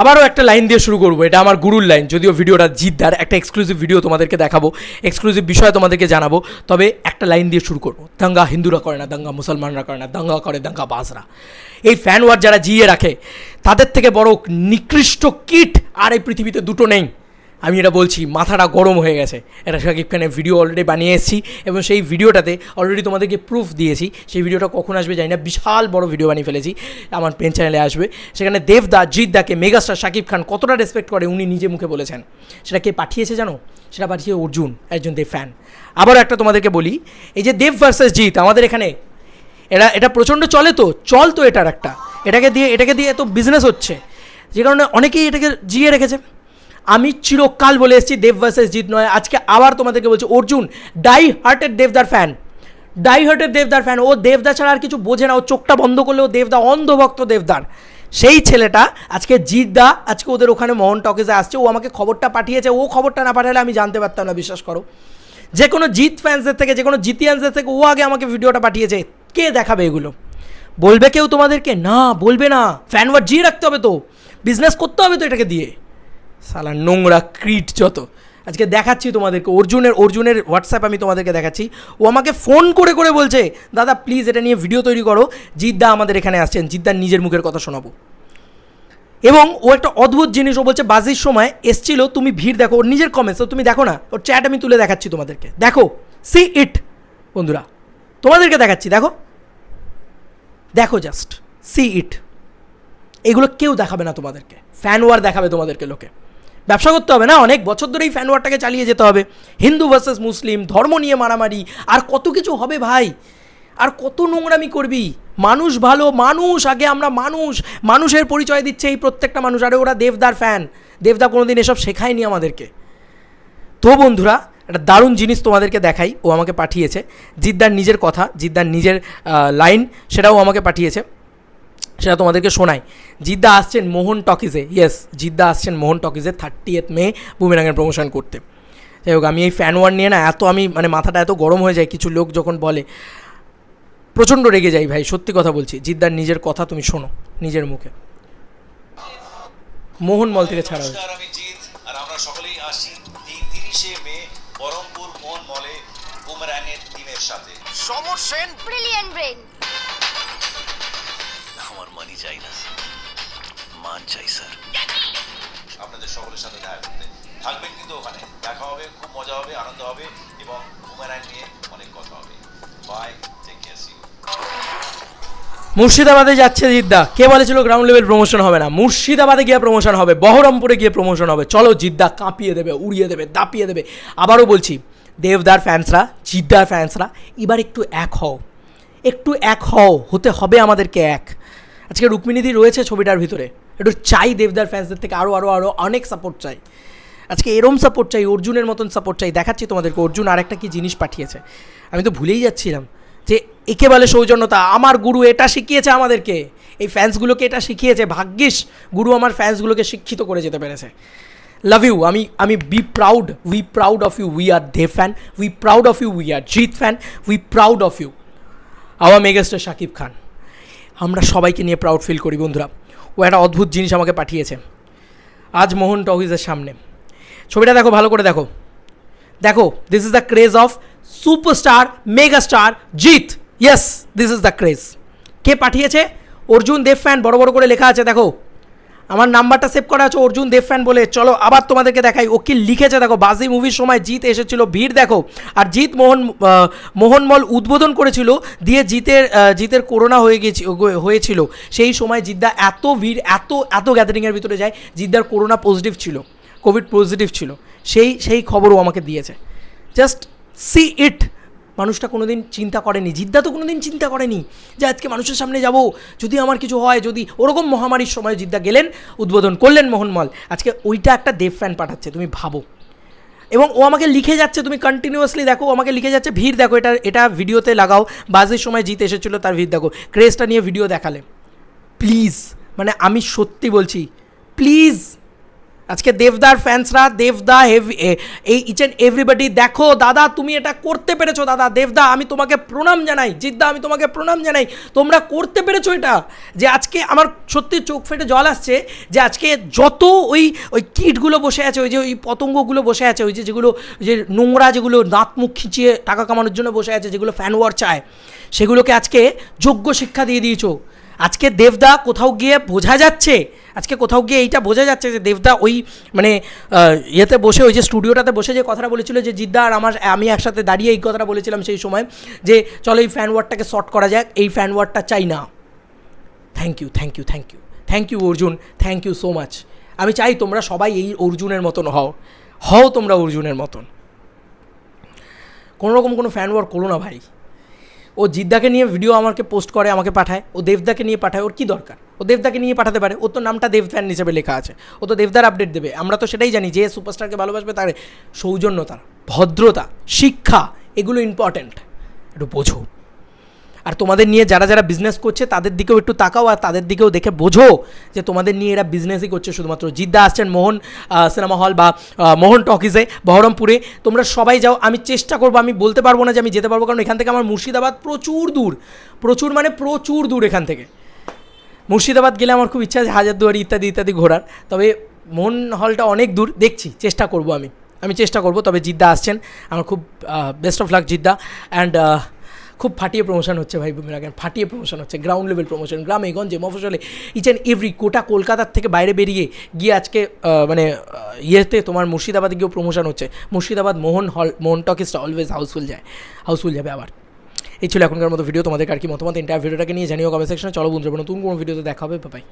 আবারও একটা লাইন দিয়ে শুরু করব। এটা আমার গুরুর লাইন, যদিও ভিডিওটা জিদ্দার। একটা এক্সক্লুসিভ ভিডিও তোমাদেরকে দেখাবো এক্সক্লুসিভ বিষয় তোমাদেরকে জানাব। তবে একটা লাইন দিয়ে শুরু করব। দাঙ্গা হিন্দুরা করে না, দাঙ্গা মুসলমানরা করে না, দাঙ্গা করে, দাঙ্গা বাজরা। এই ফ্যান ওয়ার যারা জিয়ে রাখে, তাদের থেকে বড় নিকৃষ্ট কিট আর এই পৃথিবীতে দুটো নেই। আমি এটা বলছি, মাথাটা গরম হয়ে গেছে। এটা শাকিব খানের ভিডিও অলরেডি বানিয়ে এসেছি এবং সেই ভিডিওটাতে অলরেডি তোমাদেরকে প্রুফ দিয়েছি। সেই ভিডিওটা কখন আসবে জানি না, বিশাল বড় ভিডিও বানিয়ে ফেলেছি। আমার পেন চ্যানেলে আসবে। সেখানে দেবদা, জিদ্দাকে মেগাস্টার শাকিব খান কতটা রেসপেক্ট করে উনি নিজে মুখে বলেছেন। সেটা কে পাঠিয়েছে জানো? সেটা পাঠিয়েছে অর্জুন, একজন দেব ফ্যান আবারও একটা তোমাদেরকে বলি, এই যে দেব ভার্সেস জিৎ, আমাদের এখানে এরা, এটা প্রচণ্ড চলে তো, চল তো এটার একটা। এটাকে দিয়ে এটাকে দিয়ে এত বিজনেস হচ্ছে। যে কারণে অনেকেই এটাকে জিয়ে রেখেছে। আমি চিরকাল বলে এসেছি দেব ভার্সেস জিৎ নয়। আজকে আবার তোমাদেরকে বলছি, অর্জুন ডাই হার্টেড দেবদার ফ্যান ডাই হার্টেড দেবদার ফ্যান ও দেবদা ছাড়া আর কিছু বোঝে না। ও চোখটা বন্ধ করলে ও দেবদা অন্ধভক্ত দেবদার সেই ছেলেটা আজকে জিৎদা আজকে ওদের ওখানে মোহন টকেজে আসছে। ও আমাকে খবরটা পাঠিয়েছে। ও খবরটা না পাঠালে আমি জানতে পারতাম না, বিশ্বাস করো। যে কোনো জিত ফ্যান্সদের থেকে যে কোনো জিতিয়ান্সদের থেকে ও আগে আমাকে ভিডিওটা পাঠিয়েছে। কে দেখাবে এগুলো? বলবে কেউ তোমাদেরকে? না, বলবে না। ফ্যান জি রাখতে হবে তো। বিজনেস করতে হবে তো এটাকে দিয়ে। সালা নোংরা ক্রিট যত। আজকে দেখাচ্ছি তোমাদেরকে, অর্জুনের অর্জুনের হোয়াটসঅ্যাপ আমি তোমাদেরকে দেখাচ্ছি। ও আমাকে ফোন করে করে বলছে, দাদা প্লিজ এটা নিয়ে ভিডিও তৈরি করো। জিদ্দা আমাদের এখানে আসছেন জিদ্দার নিজের মুখের কথা শোনাবো। এবং ও একটা অদ্ভুত জিনিস, ও বলছে, বাজির সময় এসছিল, তুমি ভিড় দেখো, ওর নিজের কমেন্টস তুমি দেখো না, ওর চ্যাট আমি তুলে দেখাচ্ছি তোমাদেরকে। দেখো সি ইট বন্ধুরা। তোমাদেরকে দেখাচ্ছি, দেখো। দেখো জাস্ট সি ইট এগুলো কেউ দেখাবে না তোমাদেরকে। ফ্যান ওয়ার দেখাবে তোমাদেরকে লোকে। ব্যবসা করতে হবে না, অনেক বছর ধরেই ফ্যান ওয়ারটাকে চালিয়ে যেতে হবে। হিন্দু ভার্সেস মুসলিম, ধর্ম নিয়ে মারামারি, আর কত কিছু হবে ভাই? আর কত নোংরামি করবি? মানুষ ভালো, মানুষ, আগে আমরা মানুষ, মানুষের পরিচয় দিচ্ছে এই প্রত্যেকটা মানুষ, আরে ওরা দেবদার ফ্যান দেবদা কোনোদিন এসব শেখায়নি আমাদেরকে। তো বন্ধুরা, একটা দারুণ জিনিস তোমাদেরকে দেখাই, ও আমাকে পাঠিয়েছে। জিদ্দার নিজের কথা, জিদ্দার নিজের লাইন সেটাও আমাকে পাঠিয়েছে। সেটা তোমাদেরকে শোনাই। জিদ্দা আসছেন মোহন টকিজে। ইয়েস জিদ্দা আসছেন মোহন টকিজে থার্টি এথ মে বুমেরাঙের প্রমোশন করতে। যাই হোক আমি এই ফ্যান ওয়ার নিয়ে না এত আমি মানে মাথাটা এত গরম হয়ে যায় কিছু লোক যখন বলে প্রচণ্ড রেগে যাই ভাই সত্যি কথা বলছি। জিদ্দার নিজের কথা তুমি শোনো নিজের মুখে। মোহন মল থেকে ছাড়া হয়েছে। নমস্কার আমি জিৎ আর আমরা সকলেই আসি এই তিরিশে মে বহরমপুর মোহন মলে বুমরাঙের টিমের সাথে। সমর সেন ব্রিলিয়ান্ট ব্রেন মানি চাই না মান চাই স্যার আপনাদের সকলের সাথে দেখা করতে থাকবেন কিন্তু ওখানে। দেখা হবে খুব মজা হবে আনন্দ হবে এবং বুমেরাং নিয়ে অনেক কথা হবে। বাই টেক কেয়ার সি মুর্শিদাবাদে যাচ্ছে জিদ্দা। কে বলেছিল গ্রাউন্ড লেভেল প্রমোশন হবে না? মুর্শিদাবাদে গিয়ে প্রমোশন হবে বহরমপুরে গিয়ে প্রমোশন হবে। চলো জিদ্দা কাঁপিয়ে দেবে উড়িয়ে দেবে দাপিয়ে দেবে। আবারও বলছি দেবদার ফ্যান্সরা জিদ্দার ফ্যান্সরা এবার একটু এক হও। একটু এক হও হতে হবে আমাদেরকে এক। আজকে রুক্মিণীদি রয়েছে ছবিটার ভিতরে। একটু চাই দেবদার ফ্যান্সদের থেকে আরও আরও আরও অনেক সাপোর্ট চাই। আজকে এরম সাপোর্ট চাই, অর্জুনের মতন সাপোর্ট চাই। দেখাচ্ছি তোমাদেরকে, অর্জুন আর একটা কী জিনিস পাঠিয়েছে। আমি তো ভুলেই যাচ্ছিলাম যে একে বলে সৌজন্যতা, আমার গুরু এটা শিখিয়েছে আমাদেরকে। এই ফ্যান্সগুলোকে এটা শিখিয়েছে, ভাগ্যিস গুরু আমার ফ্যান্সগুলোকে শিক্ষিত করে যেতে পেরেছে। লাভ ইউ আমি আমি be proud we proud of you we are the fan we proud of you we are Jeet fan we proud of you our megastar Shakib Khan আমরা সবাইকে নিয়ে প্রাউড ফিল করি, বন্ধুরা। ও একটা অদ্ভুত জিনিস আমাকে পাঠিয়েছে। আজ মোহন টহিজের সামনে। ছবিটা দেখো, ভালো করে দেখো। দেখো this is the craze of superstar mega star Jeet yes this is the craze কে পাঠিয়েছে? অর্জুন দেব ফ্যান বড় বড় করে লেখা আছে, দেখো। আমার নাম্বারটা সেভ করা আছে, অর্জুন দেব ফ্যান বলে। চলো, আবার তোমাদেরকে দেখাই। ও কি লিখেছে দেখো, বাজি মুভির সময় জিত এসেছিল, ভিড় দেখো। আর জিৎ মোহন মোহনমল উদ্বোধন করেছিল, দিয়ে জিতের জিতের করোনা হয়ে গেছে, হয়েছিল। সেই সময় জিদ্দা এত ভিড়, এত এত গ্যাদারিংয়ের ভিতরে যায়, জিদ্দার করোনা পজিটিভ ছিল কোভিড পজিটিভ ছিল। সেই সেই খবরও আমাকে দিয়েছে। জাস্ট সি ইট মানুষটা কোনোদিন চিন্তা করেনি, জিদ্দা তো কোনোদিন চিন্তা করেনি যে আজকে মানুষের সামনে যাব। যদি আমার কিছু হয়, যদি ওরকম মহামারীর সময় জিদ্দা গেলেন, উদ্বোধন করলেন মোহনমল, আজকে ওইটা একটা দেব ফ্যান পাঠাচ্ছে, তুমি ভাবো। এবং ও আমাকে লিখে যাচ্ছে, তুমি কন্টিনিউয়াসলি দেখো আমাকে লিখে যাচ্ছে, ভিড় দেখো, এটা এটা ভিডিওতে লাগাও বাজের সময় জিত এসেছিল তার ভিড় দেখো ক্রেজটা নিয়ে ভিডিও দেখালে। প্লিজ মানে আমি সত্যি বলছি প্লিজ আজকে দেবদার ফ্যান্সরা দেবদা হেভি এই ইচ অ্যান্ড এভরিবডি দেখো, দাদা, তুমি এটা করতে পেরেছ, দাদা, দেবদা, আমি তোমাকে প্রণাম জানাই, জিদ্দা, আমি তোমাকে প্রণাম জানাই, তোমরা করতে পেরেছ এটা, যে আজকে আমার সত্যি চোখ ফেটে জল আসছে, যে আজকে যত ওই ওই কিটগুলো বসে আছে, ওই যে ওই পতঙ্গগুলো বসে আছে, ওই যে যেগুলো, যে নোংরা যেগুলো দাঁত মুখ খিচিয়ে টাকা কামানোর জন্য বসে আছে, যেগুলো ফ্যান ওয়ার চায়, সেগুলোকে আজকে যোগ্য শিক্ষা দিয়ে দিয়েছ। আজকে দেবদা কোথাও গিয়ে বোঝা যাচ্ছে, আজকে কোথাও গিয়ে এইটা বোঝা যাচ্ছে যে দেবদা ওই মানে ইয়েতে বসে, ওই যে স্টুডিওটাতে বসে যে কথাটা বলেছিল যে জিদ্দা আর আমার, আমি একসাথে দাঁড়িয়ে এই কথাটা বলেছিলাম সেই সময় যে চলো এই ফ্যান ওয়ার্ডটাকে শর্ট করা যাক, এই ফ্যান ওয়ার্ডটা চাই না। Thank you thank you thank you thank you Arjun thank you so much আমি চাই তোমরা সবাই এই অর্জুনের মতন হও হও তোমরা অর্জুনের মতন। কোনোরকম কোনো ফ্যান ওয়ার করো না ভাই। ও জিদ্দাকে নিয়ে ভিডিও আমাকে পোস্ট করে, আমাকে পাঠায়। ও দেবদাকে নিয়ে পাঠায়, ওর কী দরকার? ও দেবদাকে নিয়ে পাঠাতে পারে। ও তো নামটা দেব ফ্যান হিসেবে লেখা আছে। ও তো দেবদার আপডেট দেবে। আমরা তো সেটাই জানি যে সুপারস্টারকে ভালোবাসবে তার সৌজন্যতা, ভদ্রতা, শিক্ষা, এগুলো ইম্পর্ট্যান্ট একটু বোঝো। আর তোমাদের নিয়ে যারা যারা বিজনেস করছে, তাদের দিকেও একটু তাকাও আর তাদের দিকেও দেখে বোঝো যে তোমাদের নিয়ে এরা বিজনেসই করছে। শুধুমাত্র জিদ্দা আসছেন মোহন সিনেমা হল বা মোহন টকিজে বহরমপুরে। তোমরা সবাই যাও, আমি চেষ্টা করব, আমি বলতে পারব না যে আমি যেতে পারব, কারণ এখান থেকে আমার মুর্শিদাবাদ প্রচুর দূর। প্রচুর মানে প্রচুর দূর এখান থেকে। মুর্শিদাবাদ গেলে আমার খুব ইচ্ছা আছে হাজারদুয়ারি ইত্যাদি ইত্যাদি ঘোরার। তবে মোহন হলটা অনেক দূর, দেখছি, চেষ্টা করব আমি। আমি চেষ্টা করব, তবে জিদ্দা আসছেন। আমার খুব বেস্ট অফ লাক জিদ্দা। অ্যান্ড খুব ফাটিয়ে প্রমোশন হচ্ছে ভাই বুমিরাগেন ফাটিয়ে প্রমোশন হচ্ছে গ্রাউন্ড লেভেল প্রমোশন গ্রামে, গঞ্জে মফসলে ইচ অ্যান্ড এভরি কোটা কলকাতার থেকে বাইরে বেরিয়ে গিয়ে আজকে মানে ইয়েতে তোমার মুর্শিদাবাদে গিয়েও প্রমোশন হচ্ছে। মুর্শিদাবাদ মোহন হল, মোহন টকিসটা অলওয়েজ হাউসফুল যায় হাউসফুল যাবে আবার। এই ছিল এখনকার মতো ভিডিও তোমাদের আর কি মতামত? এন্টায়ার ভিডিওটাকে নিয়ে জানিও কমেন্ট সেকশনে চলো বন্ধুরা, নতুন কোনো ভিডিওতে দেখা হবে বাই